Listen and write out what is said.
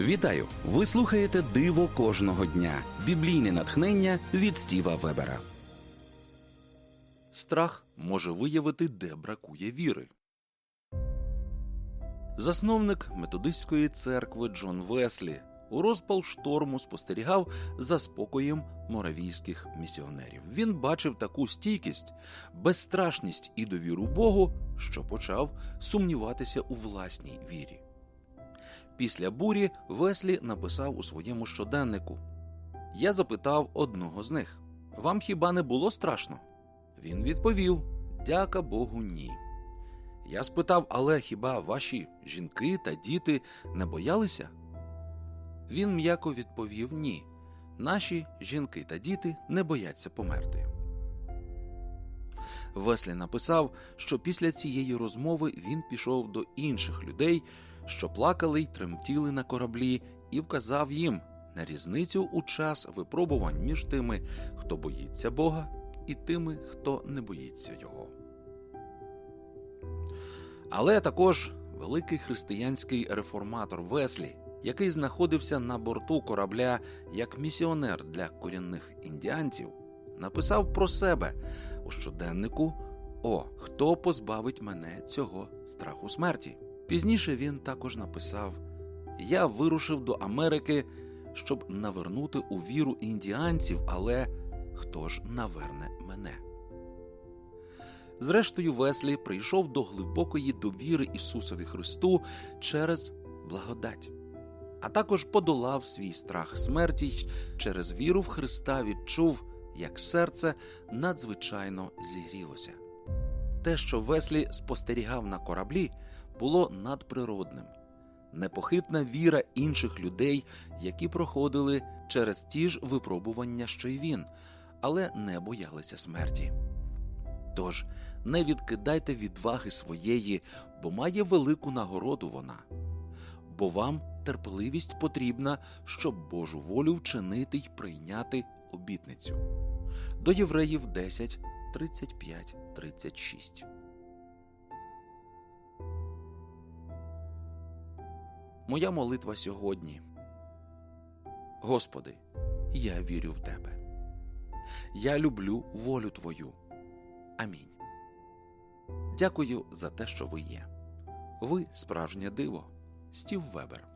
Вітаю! Ви слухаєте Диво кожного дня. Біблійне натхнення від Стіва Вебера. Страх може виявити, де бракує віри. Засновник методистської церкви Джон Веслі у розпал шторму спостерігав за спокоєм моравійських місіонерів. Він бачив таку стійкість, безстрашність і довіру Богу, що почав сумніватися у власній вірі. Після бурі Веслі написав у своєму щоденнику: Я запитав одного з них: Вам хіба не було страшно? Він відповів: Дяка Богу, ні. Я спитав, але хіба ваші жінки та діти не боялися? Він м'яко відповів ні. Наші жінки та діти не бояться померти. Веслі написав, що після цієї розмови він пішов до інших людей, що плакали й тремтіли на кораблі, і вказав їм на різницю у час випробувань між тими, хто боїться Бога, і тими, хто не боїться Його. Але також великий християнський реформатор Веслі, який знаходився на борту корабля як місіонер для корінних індіанців, написав про себе у щоденнику О, хто позбавить мене цього страху смерті. Пізніше він також написав: Я вирушив до Америки, щоб навернути у віру індіанців, але хто ж наверне мене? Зрештою, Веслі прийшов до глибокої довіри Ісусові Христу через благодать, а також подолав свій страх смерті через віру в Христа відчув, як серце надзвичайно зігрілося. Те, що Веслі спостерігав на кораблі, було надприродним, непохитна віра інших людей, які проходили через ті ж випробування, що й він, але не боялися смерті. Тож не відкидайте відваги своєї, бо має велику нагороду вона, бо вам терпеливість потрібна, щоб Божу волю вчинити й прийняти обітницю. До Євреїв 10, 35, 36. Моя молитва сьогодні. Господи, я вірю в Тебе. Я люблю волю Твою. Амінь. Дякую за те, що ви є. Ви справжнє диво. Стів Вебер.